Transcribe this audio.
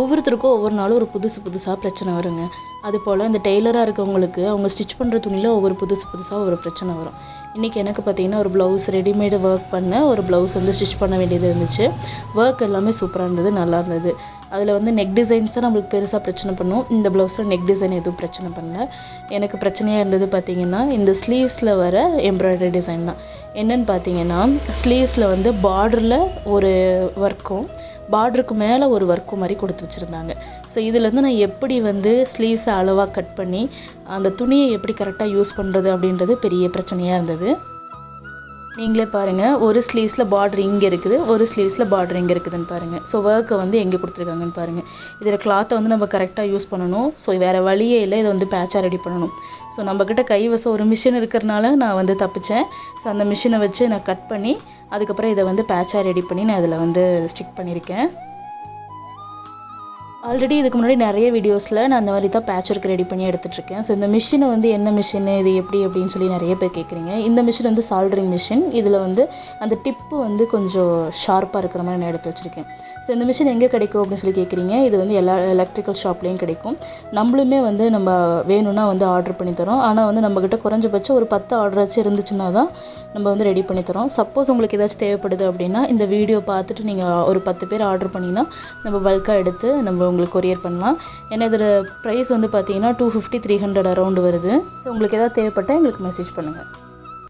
ஒவ்வொருத்தருக்கும் ஒவ்வொரு நாளும் ஒரு புதுசு புதுசாக பிரச்சனை வருங்க. அது போல் இந்த டெய்லராக இருக்கவங்களுக்கு அவங்க ஸ்டிச் பண்ணுற துணியில் ஒவ்வொரு புதுசு புதுசாக ஒரு பிரச்சனை வரும். இன்றைக்கி எனக்கு பார்த்தீங்கன்னா ஒரு ப்ளவுஸ் ரெடிமேடு ஒர்க் பண்ண ஒரு ப்ளவுஸ் வந்து ஸ்டிச் பண்ண வேண்டியது இருந்துச்சு. ஒர்க் எல்லாமே சூப்பராக இருந்தது நல்லா இருந்தது. அதில் வந்து நெக் டிசைன்ஸ் தான் நம்மளுக்கு பெருசாக பிரச்சனை பண்ணும். இந்த ப்ளவுஸில் நெக் டிசைன் எதுவும் பிரச்சனை பண்ணல. எனக்கு பிரச்சனையாக இருந்தது பார்த்தீங்கன்னா இந்த ஸ்லீவ்ஸில் வர எம்ப்ராய்டரி டிசைன் தான். என்னென்னு பார்த்தீங்கன்னா ஸ்லீவ்ஸில் வந்து பார்டரில் ஒரு ஒர்க்கும் பார்டருக்கு மேலே ஒரு ஒர்க்கு மாதிரி கொடுத்து வச்சுருந்தாங்க. ஸோ இதுலேருந்து நான் எப்படி வந்து ஸ்லீவ்ஸை அளவாக கட் பண்ணி அந்த துணியை எப்படி கரெக்டாக யூஸ் பண்ணுறது அப்படின்றது பெரிய பிரச்சனையாக இருந்தது. நீங்களே பாருங்கள் ஒரு ஸ்லீவ்ஸில் பார்டர் இங்கே இருக்குது ஒரு ஸ்லீவ்ஸில் பார்டர் இங்கே இருக்குதுன்னு பாருங்கள் ஸோ ஒர்க்கை வந்து எங்கே கொடுத்துருக்காங்கன்னு பாருங்கள் இதில் கிளாத்தை வந்து நம்ம கரெக்டாக யூஸ் பண்ணணும். ஸோ வேறு வழியே இல்லை இதை வந்து பேட்சாக ரெடி பண்ணணும். ஸோ நம்மக்கிட்ட கைவசம் ஒரு மிஷின் இருக்கிறனால நான் வந்து தப்பிச்சேன். ஸோ அந்த மிஷினை வச்சு நான் கட் பண்ணி அதுக்கப்புறம் இதை வந்து பேட்சாக ரெடி பண்ணி நான் இதில் வந்து ஸ்டிக் பண்ணியிருக்கேன். ஆல்ரெடி இதுக்கு முன்னாடி நிறைய வீடியோஸில் நான் அந்த மாதிரி தான் பேட்ச் ஒர்க் ரெடி பண்ணி எடுத்துகிட்ருக்கேன் ஸோ இந்த மிஷினை வந்து என்ன மிஷின் இது எப்படி அப்படின்னு சொல்லி நிறைய பேர் கேட்குறீங்க இந்த மிஷின் வந்து சால்ட்ரிங் மிஷின் இதில் வந்து அந்த டிப்பு வந்து கொஞ்சம் ஷார்ப்பாக இருக்கிற மாதிரி நான் எடுத்து வச்சுருக்கேன். ஸோ இந்த மிஷின் எங்கே கிடைக்கும் அப்படின்னு சொல்லி கேட்குறீங்க இது வந்து எல்லா எலக்ட்ரிக்கல் ஷாப்லேயும் கிடைக்கும். நம்மளுமே வந்து நம்ம வேணும்னா வந்து ஆர்டர் பண்ணி தரோம். ஆனால் வந்து நம்மக்கிட்ட குறைஞ்சபட்சம் ஒரு பத்து ஆர்டராச்சும் இருந்துச்சுன்னா தான் நம்ம வந்து ரெடி பண்ணி தரோம். சப்போஸ் உங்களுக்கு ஏதாச்சும் தேவைப்படுது அப்படின்னா இந்த வீடியோ பார்த்துட்டு நீங்கள் ஒரு பத்து பேர் ஆர்டர் பண்ணிங்கன்னா நம்ம பல்காக எடுத்து நம்ம உங்களுக்கு கொரியர் பண்ணலாம். ஏன்னா இதோட ப்ரைஸ் வந்து பார்த்தீங்கன்னா two fifty three hundred around வருது. ஸோ உங்களுக்கு எதாவது தேவைப்பட்டால் எங்களுக்கு மெசேஜ் பண்ணுங்கள்